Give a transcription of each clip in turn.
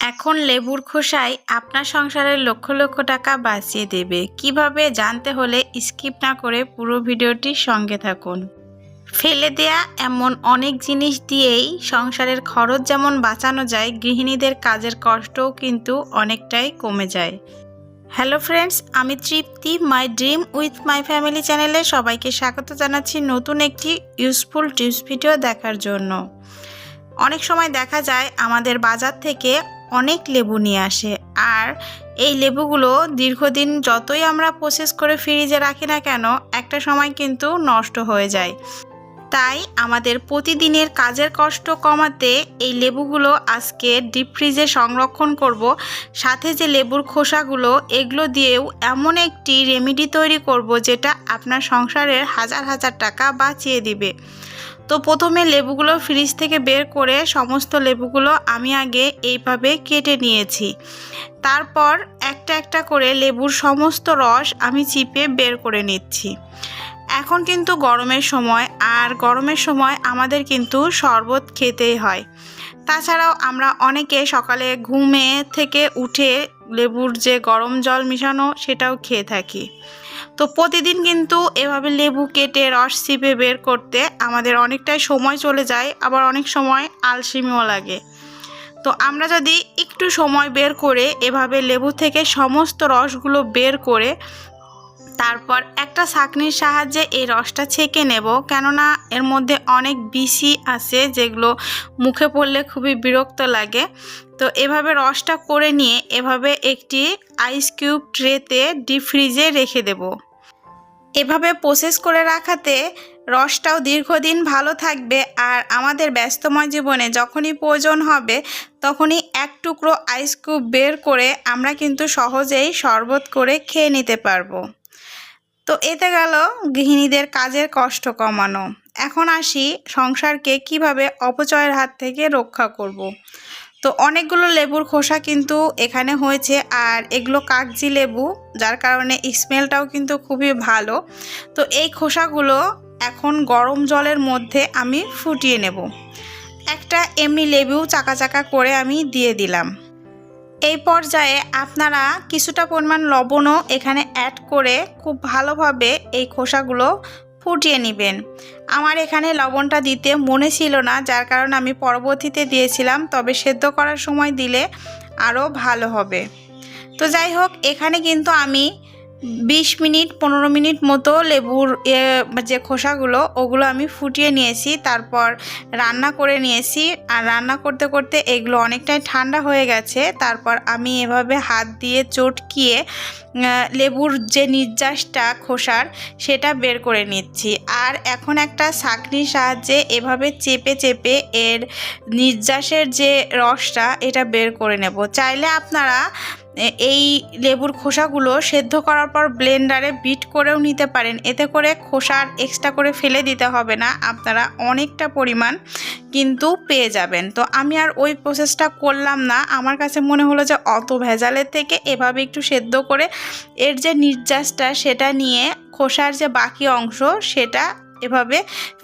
এখন লেবুর খোসায় আপনার সংসারের লক্ষ লক্ষ টাকা বাঁচিয়ে দেবে। কীভাবে জানতে হলে স্কিপ না করে পুরো ভিডিওটির সঙ্গে থাকুন। ফেলে দেয়া এমন অনেক জিনিস দিয়েই সংসারের খরচ যেমন বাঁচানো যায়, গৃহিণীদের কাজের কষ্টও কিন্তু অনেকটাই কমে যায়। হ্যালো ফ্রেন্ডস, আমি Tripti, my dream with my family চ্যানেলে সবাইকে স্বাগত জানাচ্ছি নতুন একটি ইউজফুল টিপস ভিডিও দেখার জন্য। অনেক সময় দেখা যায় আমাদের বাজার থেকে অনেক লেবু নিয়ে আসে। আর এই লেবুগুলো দীর্ঘদিন যতই আমরা প্রসেস করে ফ্রিজে রাখি না কেন, একটা সময় কিন্তু নষ্ট হয়ে যায়। তাই আমাদের প্রতিদিনের কাজের কষ্ট কমাতে এই লেবুগুলো আজকে ডিপ ফ্রিজে সংরক্ষণ করব। সাথে যে লেবুর খোসাগুলো, এগুলো দিয়েও এমন একটি রেমেডি তৈরি করব যেটা আপনার সংসারের হাজার হাজার টাকা বাঁচিয়ে দিবে। তো প্রথমে লেবুগুলো ফ্রিজ থেকে বের করে সমস্ত লেবুগুলো আমি আগে এইভাবে কেটে নিয়েছি। তারপর একটা একটা করে লেবুর সমস্ত রস আমি চিপে বের করে নিচ্ছি। এখন কিন্তু গরমের সময়, আর গরমের সময় আমাদের কিন্তু শরবত খেতেই হয়। তাছাড়াও আমরা অনেকে সকালে ঘুমে থেকে উঠে লেবুর যে গরম জল মিশানো, সেটাও খেয়ে থাকি। তো প্রতিদিন কিন্তু এভাবে লেবু কেটে, রস চিপে বের করতে আমাদের অনেকটাই সময় চলে যায়, আবার অনেক সময় আলসিমিও লাগে। তো আমরা যদি একটু সময় বের করে এভাবে লেবু থেকে সমস্ত রসগুলো বের করে তারপর একটা ছাঁকনির সাহায্যে এই রসটা ছেঁকে নেব। কেননা এর মধ্যে অনেক বিসি আছে যেগুলো মুখে পড়লে খুবই বিরক্ত লাগে। তো এভাবে রসটা করে নিয়ে এভাবে একটি আইস কিউব ট্রেতে ডিপ ফ্রিজে রেখে দেব। এভাবে প্রসেস করে রাখাতে রসটাও দীর্ঘদিন ভালো থাকবে আর আমাদের ব্যস্তময় জীবনে যখনই প্রয়োজন হবে, তখনই এক টুকরো আইস কিউব বের করে আমরা কিন্তু সহজেই শরবত করে খেয়ে নিতে পারব তো এতে গেল গৃহিণীদের কাজের কষ্ট কমানো এখন আসি সংসারকে কীভাবে অপচয়ের হাত থেকে রক্ষা করব। তো অনেকগুলো লেবুর খোসা কিন্তু এখানে হয়েছে আর এগুলো কাগজি লেবু, যার কারণে স্মেলটাও কিন্তু খুবই ভালো। তো এই খোসাগুলো এখন গরম জলের মধ্যে আমি ফুটিয়ে নেব। একটা এমনি লেবু চাকা চাকা করে আমি দিয়ে দিলাম। এই পর্যায়ে আপনারা কিছুটা পরিমাণ লবণও এখানে অ্যাড করে খুব ভালোভাবে এই খোসাগুলো ফুটিয়ে নেবেন। আমার এখানে লবণটা দিতে মনে ছিল না, যার কারণে আমি পরবর্তীতে দিয়েছিলাম, তবে সেদ্ধ করার সময় দিলে আরও ভালো হবে। তো যাই হোক, এখানে কিন্তু আমি বিশ মিনিট, পনেরো মিনিট মতো লেবুর যে খোসাগুলো, ওগুলো আমি ফুটিয়ে নিয়েছি, তারপর রান্না করে নিয়েছি। আর রান্না করতে করতে এগুলো অনেকটাই ঠান্ডা হয়ে গেছে। তারপর আমি এভাবে হাত দিয়ে চটকিয়ে লেবুর যে নির্যাসটা খোসার, সেটা বের করে নিচ্ছি। আর এখন একটা ছাঁকনির সাহায্যে এভাবে চেপে চেপে এর নির্যাসের যে রসটা, এটা বের করে নেব। চাইলে আপনারা এই লেবুর খোসাগুলো সেদ্ধ করার পর ব্লেন্ডারে বিট করেও নিতে পারেন। এতে করে খোসার এক্সট্রা করে ফেলে দিতে হবে না, আপনারা অনেকটা পরিমাণ কিন্তু পেয়ে যাবেন। তো আমি আর ওই প্রসেসটা করলাম না, আমার কাছে মনে হলো যে অত ভেজালের থেকে এভাবে একটু সেদ্ধ করে এর যে নির্যাসটা সেটা নিয়ে খোসার যে বাকি অংশ সেটা এভাবে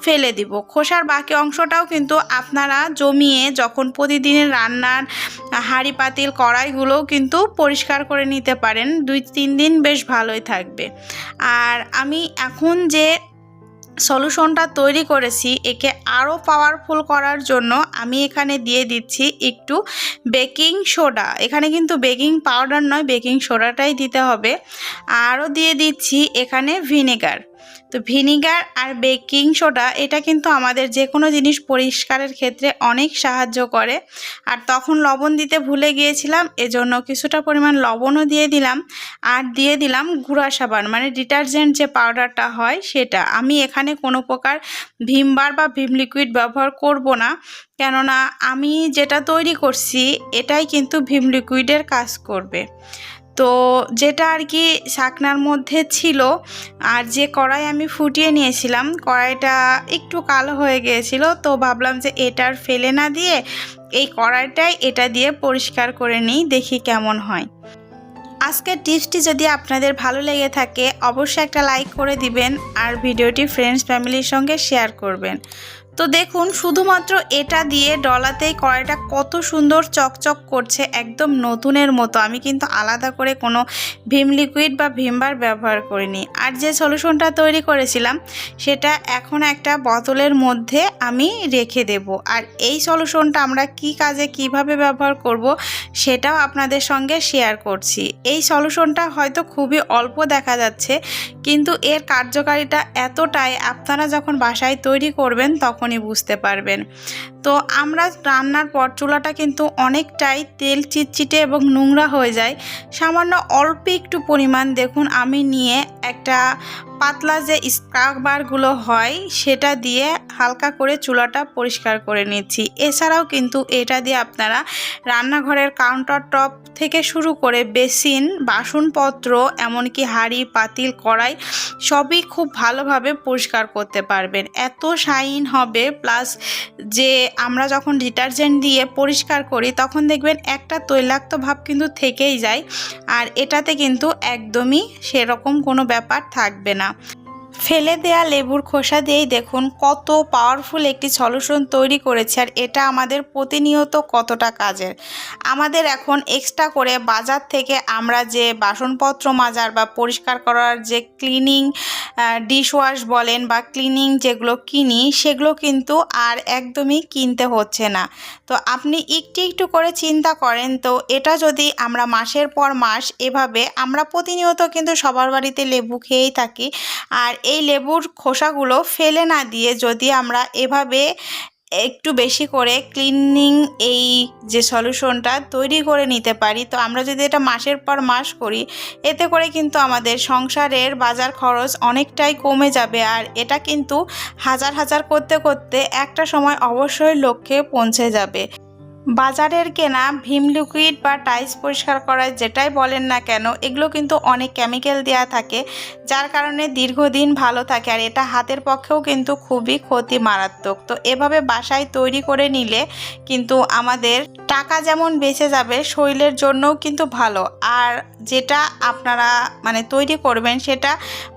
ফেলে দিব। খোসার বাকি অংশটাও কিন্তু আপনারা জমিয়ে যখন প্রতিদিনের রান্নার হাঁড়ি পাতিল, কড়াইগুলোও কিন্তু পরিষ্কার করে নিতে পারেন। দুই, তিন দিন বেশ ভালোই থাকবে। আর আমি এখন যে সলিউশনটা তৈরি করেছি, একে আরও পাওয়ারফুল করার জন্য আমি এখানে দিয়ে দিচ্ছি একটু বেকিং সোডা এখানে কিন্তু বেকিং পাউডার নয় বেকিং সোডাটাই দিতে হবে। আরও দিয়ে দিচ্ছি এখানে ভিনেগার তো ভিনিগার আর বেকিং সোডা, এটা কিন্তু আমাদের যে কোনো জিনিস পরিষ্কারের ক্ষেত্রে অনেক সাহায্য করে। আর তখন লবণ দিতে ভুলে গিয়েছিলাম, এজন্য কিছুটা পরিমাণ লবণও দিয়ে দিলাম। আর দিয়ে দিলাম গুঁড়া সাবান মানে ডিটারজেন্ট যে পাউডারটা হয় সেটা। আমি এখানে কোনো প্রকার ভিমবার বা ভিম লিকুইড ব্যবহার করব না, কেননা আমি যেটা তৈরি করছি, এটাই কিন্তু ভিম লিকুইডের কাজ করবে। তো যেটা আর কি শাকনার মধ্যে ছিল আর যে কড়াই আমি ফুটিয়ে নিয়েছিলাম, কড়াইটা একটু কালো হয়ে গিয়েছিল, তো ভাবলাম যে এটার ফেলে না দিয়ে এই কড়াইটাই এটা দিয়ে পরিষ্কার করে নিই, দেখি কেমন হয়। আজকের টিপসটি যদি আপনাদের ভালো লেগে থাকে, অবশ্যই একটা লাইক করে দিবেন আর ভিডিওটি ফ্রেন্ডস ফ্যামিলির সঙ্গে শেয়ার করবেন। তো দেখুন, শুধুমাত্র এটা দিয়ে ডলাতেই কড়াইটা কত সুন্দর চকচক করছে একদম নতুনের মতো। আমি কিন্তু আলাদা করে কোনো ভীম লিকুইড বা ভীমবার ব্যবহার করিনি। আর যে সলিউশনটা তৈরি করেছিলাম, সেটা এখন একটা বোতলের মধ্যে আমি রেখে দেব। আর এই সলিউশনটা আমরা কি কাজে কীভাবে ব্যবহার করব, সেটাও আপনাদের সঙ্গে শেয়ার করছি। এই সলিউশনটা হয়তো খুবই অল্প দেখা যাচ্ছে, কিন্তু এর কার্যকারিতা এতটাই, আপনারা যখন বাসায় তৈরি করবেন তখনই বুঝতে পারবেন। তো আমরা রান্নার পর চুলাটা কিন্তু অনেকটাই তেল চিটচিটে এবং নোংরা হয়ে যায়। সামান্য অল্প একটু পরিমাণ দেখুন, আমি নিয়ে একটা পাতলা যে স্ক্রাবারগুলো হয়, সেটা দিয়ে হালকা করে চুলাটা পরিষ্কার করে নিচ্ছি। এছাড়াও কিন্তু এটা দিয়ে আপনারা রান্নাঘরের কাউন্টার টপ থেকে শুরু করে বেসিন, বাসনপত্র, এমনকি হাঁড়ি, পাতিল, কড়াই, সবই খুব ভালোভাবে পরিষ্কার করতে পারবেন। এত শাইন হবে, প্লাস যে আমরা যখন ডিটারজেন্ট দিয়ে পরিষ্কার করি, তখন দেখবেন একটা তৈলাক্ত ভাব কিন্তু থেকেই যায়। আর এটাতে কিন্তু একদমই সেরকম কোনো ব্যাপার থাকবে না। ফেলে দেয়া লেবুর খোসা দিয়েই দেখুন কত পাওয়ারফুল একটি সলিউশন তৈরি করেছে আর এটা আমাদের প্রতিনিয়ত কতটা কাজের। আমাদের এখন এক্সট্রা করে বাজার থেকে আমরা যে বাসনপত্র মাজার বা পরিষ্কার করার যে ক্লিনিং ডিশওয়াশ বলেন বা ক্লিনিং যেগুলো কিনি সেগুলো কিন্তু আর একদমই কিনতে হচ্ছে না। তো আপনি একটু একটু করে চিন্তা করেন তো এটা যদি আমরা মাসের পর মাস এভাবে আমরা প্রতিনিয়ত কিন্তু সবার বাড়িতে লেবু খেয়েই থাকি আর এই লেবুর খোসাগুলো ফেলে না দিয়ে যদি আমরা এভাবে একটু বেশি করে ক্লিনিং এই যে সলিউশনটা তৈরি করে নিতে পারি, তো আমরা যদি এটা মাসের পর মাস করি, এতে করে কিন্তু আমাদের সংসারের বাজার খরচ অনেকটাই কমে যাবে। আর এটা কিন্তু হাজার হাজার করতে করতে একটা সময় অবশ্যই লক্ষ্যে পৌঁছে যাবে। বাজারের কেনা ভিম লিকুইড বা টাইলস পরিষ্কার করার যেটাই বলেন না কেন, এগুলো কিন্তু অনেক কেমিক্যাল দেওয়া থাকে, যার কারণে দীর্ঘদিন ভালো থাকে আর এটা হাতের পক্ষেও কিন্তু খুবই ক্ষতি মারাত্মক। তো এভাবে বাসায় তৈরি করে নিলে কিন্তু আমাদের টাকা যেমন বেঁচে যাবে, শরীরের জন্যও কিন্তু ভালো। আর যেটা আপনারা মানে তৈরি করবেন সেটা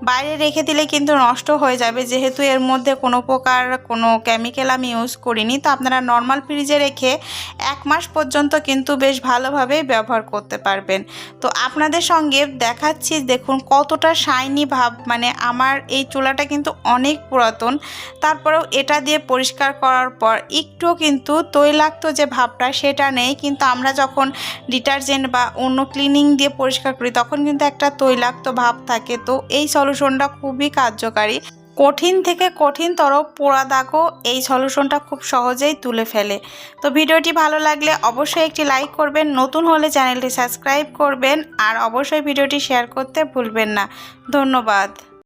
বাইরে রেখে দিলে কিন্তু নষ্ট হয়ে যাবে, যেহেতু এর মধ্যে কোনো প্রকার কোনো কেমিক্যাল আমি ইউজ করিনি। তো আপনারা নর্মাল ফ্রিজে রেখে এক মাস পর্যন্ত কিন্তু বেশ ভালোভাবে ব্যবহার করতে পারবেন। তো আপনাদের সঙ্গে দেখাচ্ছি, দেখুন কতটা শাইনি ভাব মানে আমার এই চুলাটা কিন্তু অনেক পুরাতন। তারপরেও এটা দিয়ে পরিষ্কার করার পর একটুও কিন্তু তৈলাক্ত যে ভাবটা সেটা নেই। কিন্তু আমরা যখন ডিটারজেন্ট বা অন্য ক্লিনিং দিয়ে পরিষ্কার করি, তখন কিন্তু একটা তৈলাক্ত ভাব থাকে। তো এই সলিউশনটা খুবই কার্যকারী। কঠিন থেকে কঠিন কঠিনতর পোড়া দাগও এই সলিউশনটা খুব সহজেই তুলে ফেলে। তো ভিডিওটি ভালো লাগলে অবশ্যই একটি লাইক করবেন, নতুন হলে চ্যানেলটি সাবস্ক্রাইব করবেন, আর অবশ্যই ভিডিওটি শেয়ার করতে ভুলবেন না। ধন্যবাদ।